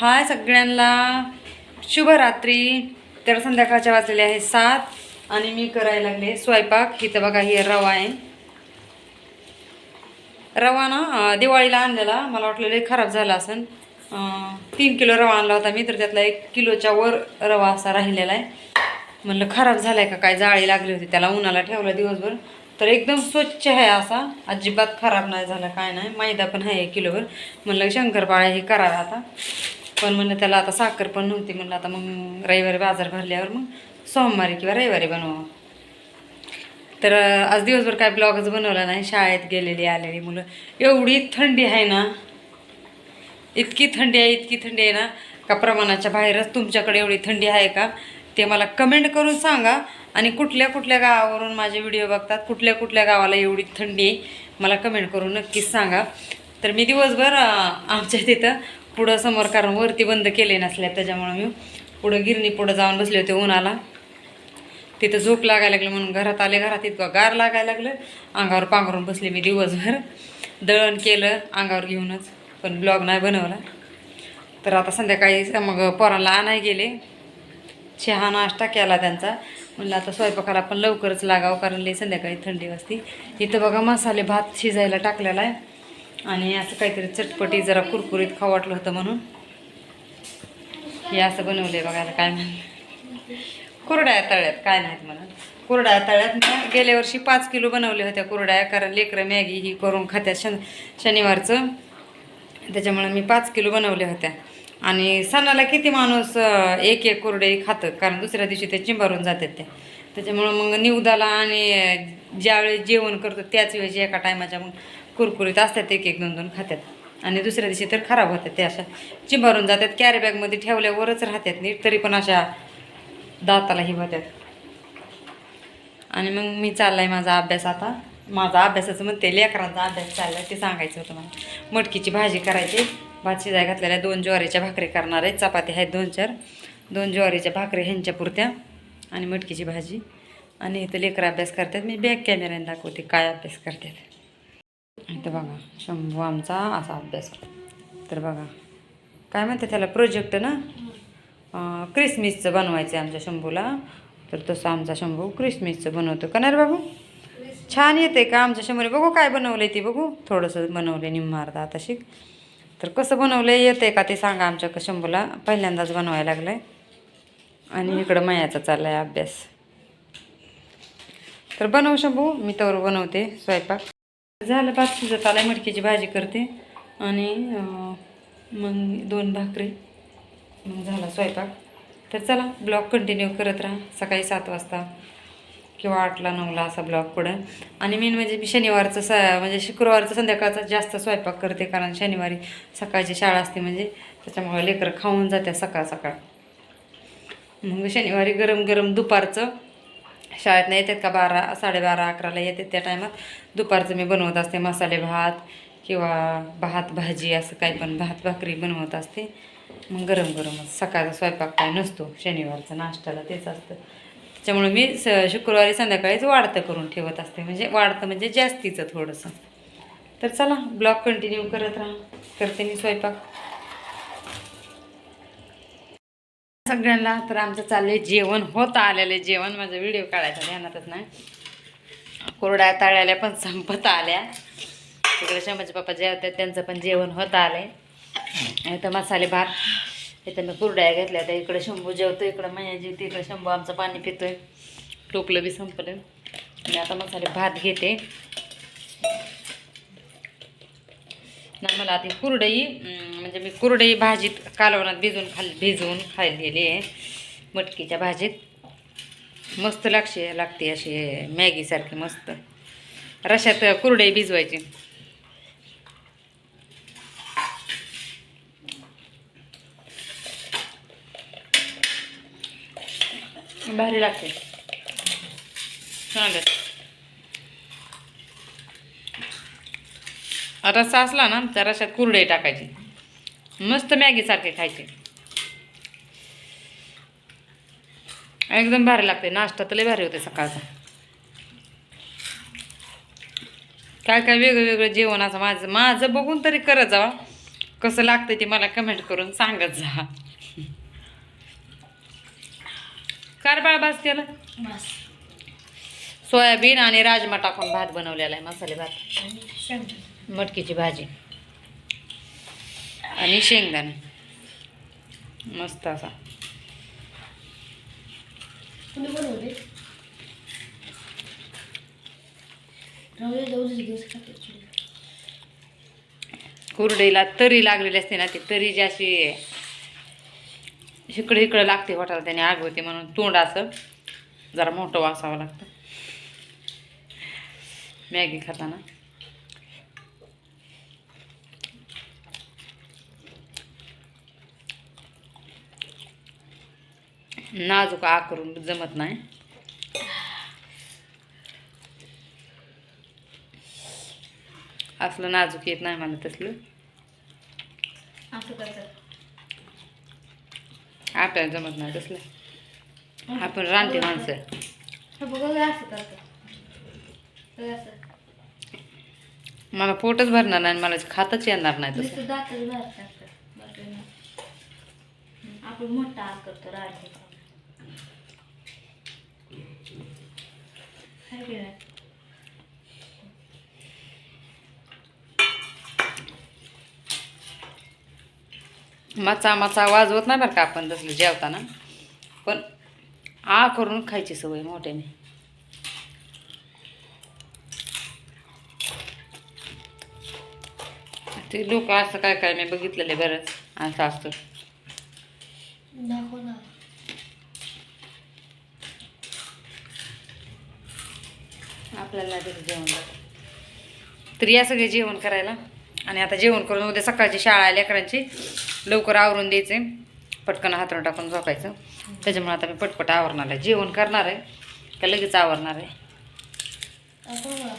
हाय सगळ्यांना. शुभरात्री. तर संध्याकाळच्या वाजलेले आहे सात आणि मी करायला लागले स्वयंपाक. इथं बघा हे रवा आहे. रवा ना दिवाळीला आणलेला. मला वाटलं खराब झाला असेल तीन किलो रवा आणला होता मी तर त्यातला एक किलोच्या वर रवा असा राहिलेला आहे. म्हणलं खराब झालाय का काय? जाळी लागली होती. त्याला उन्हाला ठेवलं दिवसभर. तर एकदम स्वच्छ आहे असा. अजिबात खराब नाही झाला काय नाही. मैदा पण आहे किलोवर. म्हणलं शंकरपाळ्या हे करावं आता. पण म्हणलं त्याला आता साखर पण नव्हती. म्हणलं आता मग रविवारी बाजार भरल्यावर मग सोमवारी किंवा रविवारी बनवावं. तर आज दिवसभर काय ब्लॉगच बनवला नाही. शाळेत गेलेली आलेली मुलं. एवढी थंडी आहे ना. इतकी थंडी आहे इतकी थंडी आहे ना. का प्रमाणाच्या बाहेरच तुमच्याकडे एवढी थंडी आहे का? ते मला कमेंट करून सांगा. आणि कुठल्या कुठल्या गावावरून माझे व्हिडिओ बघतात कुठल्या कुठल्या गावाला एवढी थंडी आहे मला कमेंट करून नक्कीच सांगा. तर मी दिवसभर आमच्या तिथं पुढं समोर कारण वरती बंद केले नसल्या त्याच्यामुळं मी पुढं गिरणी पुढं जाऊन बसले होते उन्हाला. तिथं झोप लागायला लागलं म्हणून घरात आले घरात इतकं गार लागायला लागलं. अंगावर पांघरून बसले मी दिवसभर. दळण केलं अंगावर घेऊनच पण ब्लॉग नाही बनवला. तर आता संध्याकाळी मग पोरांना आणाय गेले. चहा नाश्ता केला त्यांचा. म्हणलं आता स्वयंपाकाला पण लवकरच लागावं कारण लई संध्याकाळी थंडी वाजती. इथं बघा मसाले भात शिजायला टाकलेला आहे. आणि असं काहीतरी चटपटी जरा कुरकुरीत खाऊ वाटलं होतं म्हणून. हे असं बनवलंय बघायला काय म्हणलं. कुरड्या तळ्यात काय नाहीत म्हणून कुरड्या तळ्यात गेल्या वर्षी पाच किलो बनवल्या होत्या कुरड्या कारण लेकरं मॅगी ही करून खात्या शन शनिवारचं. त्याच्यामुळे मी पाच किलो बनवल्या होत्या. आणि सणाला किती माणूस एक एक कुरडे खातं कारण दुसऱ्या दिवशी ते चिंबारून जातात त्या त्याच्यामुळं मग निवदाला आणि ज्यावेळेस जेवण करतो त्याच वेळेस एका टायमाच्या मग कुरकुरीत असतात एक एक दोन दोन खात्यात. आणि दुसऱ्या दिवशी तर खराब होतात ते अशा. चिंबारून जातात कॅरी बॅगमध्ये ठेवल्यावरच राहतात नीट तरी पण अशा दाताला होतात. आणि मग मी चाललाय माझा अभ्यास आता. माझा अभ्यासाचं म्हणते लेकरांचा अभ्यास चाललाय ते सांगायचं होतं मला. मटकीची भाजी करायची. भात शिजाय घातलेल्या दोन ज्वारीच्या भाकरी करणार आहे चपाती आहेत दोन चार. दोन ज्वारीच्या भाकरी ह्यांच्या पुरत्या आणि मटकीची भाजी. आणि इथं लेकरं अभ्यास करतात. मी बॅक कॅमेऱ्याने दाखवते काय अभ्यास करतात. इथं बघा शंभू आमचा असा अभ्यास तर बघा काय म्हणते त्याला प्रोजेक्ट ना? क्रिसमिसचं बनवायचं आहे आमच्या शंभूला. तर तसं आमचा शंभू क्रिसमिसचं बनवतो. का नाही रे बाबू? छान येते का आमच्या शंभूने? बघू काय बनवलं आहे ती बघू. थोडंसं बनवलं निम्मा अर्धा आता शिक. तर कसं बनवलं आहे येते का ते सांगा आमच्या क- शंभूला. पहिल्यांदाच बनवायला लागलं आहे आणि इकडं मयाचा चालला आहे अभ्यास. तर बनवू शंभू मी तर बनवते स्वयंपाक. झालं भात शिजत आहे मटकीची भाजी करते. आणि मग दोन भाकरी मग झाला स्वयंपाक. तर चला ब्लॉग कंटिन्यू करत राहा. सकाळी सात वाजता किंवा आठला नऊला असा ब्लॉग पुढं. आणि मेन म्हणजे मी शनिवारचं स म्हणजे शुक्रवारचं संध्याकाळचा जास्त स्वयंपाक करते कारण शनिवारी सकाळची शाळा असते म्हणजे त्याच्यामुळे लेकरं खाऊन जाते सकाळ सकाळ. मग शनिवारी गरम गरम दुपारचं शाळेत नाही येतात का बारा साडेबारा अकराला येतात त्या टायमात. दुपारचं मी बनवत असते मसाले भात किंवा भात भाजी असं काही पण भात भाकरी बनवत असते. मग गरम गरमच सकाळचा स्वयंपाक काय नसतो शनिवारचा नाश्त्याला तेच असतं. त्याच्यामुळे मी स शुक्रवारी संध्याकाळीच वाढतं करून ठेवत असते. म्हणजे वाढतं म्हणजे जास्तीचं थोडंसं. तर चला ब्लॉग कंटिन्यू करत राहा. करते मी स्वयंपाक. सगळ्यांना. तर आमचं चाललंय जेवण. होत आलेलं जेवण. माझा व्हिडिओ काढायचा. ध्यानातच नाही. कोरड्या तळ्याल्या पण संपत आल्या. तिकडे शंभाजी पप्पा जेवतात त्यांचं पण जेवण होत आलंय. इथं मसाले भात. इथं मी कुरड्या घेतल्या तर इकडे शंभू जेवतो इकडं मैया जेवते इकडं शंभू आमचं पाणी पितोय. टोपलं बी संपलं. आणि आता मसाले भात घेते. ना मला आता कुरडई म्हणजे मी कुरडई भाजीत कालवणात भिजून खाल भिजवून खाल्लेली आहे मटकीच्या भाजीत. मस्त लागशी लागते अशी मॅगीसारखी मस्त. रशात कुरडई भिजवायची. भारी लागते. चालेल रस्सा असला ना त्या रशात कुरडई टाकायची. मस्त मॅगीसारखे खायचे. एकदम भारी लागते. नाश्ता तर लय भारी होते सकाळचा. काय काय वेगळं वेगळं जेवण असं माझं माझं बघून तरी करत जावा. कसं लागतं ते मला कमेंट करून सांगत जा. कार बाळ भात केलं? सोयाबीन आणि राजमा टाकून भात बनवलेला आहे मसाले भात मटकीची भाजी. आणि शेंगदाणे. मस्त असा. कुरडईला तरी लागलेली असते ना ती तरी जी अशी इकडे इकडे लागते वाटायला त्याने आग होते म्हणून तोंड असं जरा मोठं वासावं लागतं. मॅगी खाताना. नाजूक आग करून जमत नाही. असलं नाजूक येत नाही मला तसलं. आपल्याला जमत नाही तसलं. आपण रानटी माणसं. मला पोटच भरणार नाही मला खातच येणार नाही तसं. आपण मोठा करतो राडे हाय की नाही? मचा मचा आवाज होत नाही बरं का आपण तसलं जेवताना. पण आ करून खायची सवय मोठ्याने. ते लोक असं काय काय मी बघितलेलं आहे बरंच असं असतं दाखव ना आपल्याला नाही जेवण तर या सगळे जेवण करायला. आणि आता जेवण करून उद्या सकाळची शाळा आहे लेकरांची. लवकर आवरून द्यायचे. पटकन हातरून टाकून झोपायचं. त्याच्यामुळे आता मी पटपट आवरणार आहे. जेवण करणार आहे. का लगेच आवरणार आहे?